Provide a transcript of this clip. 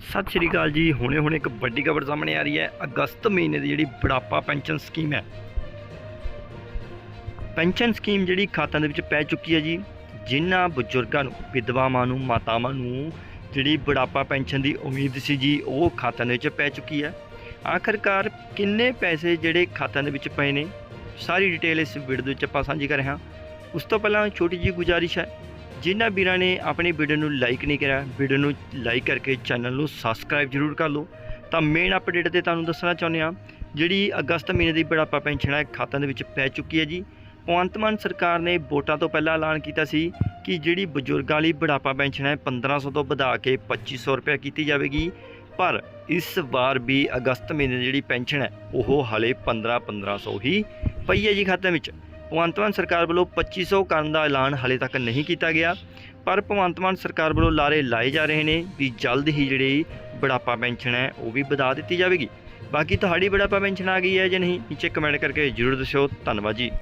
ਸਤਿ ਸ਼੍ਰੀ ਅਕਾਲ ਜੀ। ਹੁਣੇ ਹੁਣੇ ਇੱਕ ਵੱਡੀ ਖਬਰ ਸਾਹਮਣੇ ਆ ਰਹੀ ਹੈ। ਅਗਸਤ ਮਹੀਨੇ ਦੀ ਜਿਹੜੀ ਬੁਢਾਪਾ ਪੈਨਸ਼ਨ ਸਕੀਮ ਹੈ। ਪੈਨਸ਼ਨ ਸਕੀਮ ਜਿਹੜੀ ਖਾਤਾਂ ਦੇ ਵਿੱਚ ਪੈ ਚੁੱਕੀ ਹੈ ਜੀ। ਜਿਨ੍ਹਾਂ ਬਜ਼ੁਰਗਾਂ ਨੂੰ, ਵਿਧਵਾਵਾਂ ਨੂੰ, ਮਾਤਾਵਾਂ ਨੂੰ ਜਿਹੜੀ ਬੁਢਾਪਾ ਪੈਨਸ਼ਨ ਦੀ ਉਮੀਦ ਸੀ ਜੀ, ਉਹ ਖਾਤਾਂ ਦੇ ਵਿੱਚ ਪੈ ਚੁੱਕੀ ਹੈ। ਆਖਰਕਾਰ ਕਿੰਨੇ ਪੈਸੇ ਜਿਹੜੇ ਖਾਤਾਂ ਦੇ ਵਿੱਚ ਪਏ ਨੇ? ਸਾਰੀ ਡਿਟੇਲ ਇਸ ਵੀਡੀਓ ਦੇ ਵਿੱਚ ਆਪਾਂ ਸਾਂਝੀ ਕਰ ਰਹੇ ਹਾਂ। ਉਸ ਤੋਂ ਪਹਿਲਾਂ ਛੋਟੀ ਜਿਹੀ ਗੁਜ਼ਾਰਿਸ਼ ਹੈ। ਜਿਨ੍ਹਾਂ ਵੀਰਾਂ ਨੇ ਆਪਣੀ ਵੀਡੀਓ ਨੂੰ ਲਾਈਕ ਨਹੀਂ ਕਰਿਆ, ਵੀਡੀਓ ਨੂੰ ਲਾਈਕ ਕਰਕੇ ਚੈਨਲ ਨੂੰ ਸਬਸਕ੍ਰਾਈਬ ਜ਼ਰੂਰ ਕਰ ਲਓ। ਤਾਂ ਮੇਨ ਅਪਡੇਟ ਤੇ ਤੁਹਾਨੂੰ ਦੱਸਣਾ ਚਾਹੁੰਦੇ ਹਾਂ, ਜਿਹੜੀ ਅਗਸਤ ਮਹੀਨੇ ਦੀ ਬੁਢਾਪਾ ਪੈਨਸ਼ਨ ਹੈ ਖਾਤਾਂ ਦੇ ਵਿੱਚ ਪੈ ਚੁੱਕੀ ਹੈ ਜੀ। ਭਗਵੰਤ ਮਾਨ ਸਰਕਾਰ ਨੇ ਵੋਟਾਂ ਤੋਂ ਪਹਿਲਾਂ ਐਲਾਨ ਕੀਤਾ ਸੀ ਕਿ ਜਿਹੜੀ ਬਜ਼ੁਰਗਾਂ ਲਈ ਬੁਢਾਪਾ ਪੈਨਸ਼ਨ ਹੈ 1500 ਤੋਂ ਵਧਾ ਕੇ 2500 ਰੁਪਏ ਕੀਤੀ ਜਾਵੇਗੀ। ਪਰ ਇਸ ਵਾਰ ਵੀ ਅਗਸਤ ਮਹੀਨੇ ਦੀ ਜਿਹੜੀ ਪੈਨਸ਼ਨ ਹੈ, ਉਹ ਹਲੇ 15 1500 ਹੀ ਪਈ ਹੈ ਜੀ ਖਾਤੇ ਵਿੱਚ। ਭਗਵੰਤ ਮਾਨ ਸਰਕਾਰ ਵੱਲੋਂ 2500 ਕਰਨ ਦਾ ਐਲਾਨ ਹਾਲੇ ਤੱਕ ਨਹੀਂ ਕੀਤਾ ਗਿਆ, ਪਰ ਭਗਵੰਤ ਮਾਨ ਸਰਕਾਰ ਵੱਲੋਂ ਲਾਰੇ ਲਾਏ ਜਾ ਰਹੇ ਨੇ ਵੀ ਜਲਦ ਹੀ ਜਿਹੜੀ ਬੁਢਾਪਾ ਪੈਨਸ਼ਨ ਹੈ, ਉਹ ਵੀ ਵਧਾ ਦਿੱਤੀ ਜਾਵੇਗੀ। ਬਾਕੀ ਤੁਹਾਡੀ ਬੁਢਾਪਾ ਪੈਨਸ਼ਨ ਆ ਗਈ ਹੈ ਜਾਂ ਨਹੀਂ, ਨੀਚੇ ਕਮੈਂਟ ਕਰਕੇ ਜਰੂਰ ਦੱਸਿਓ। ਧੰਨਵਾਦ ਜੀ।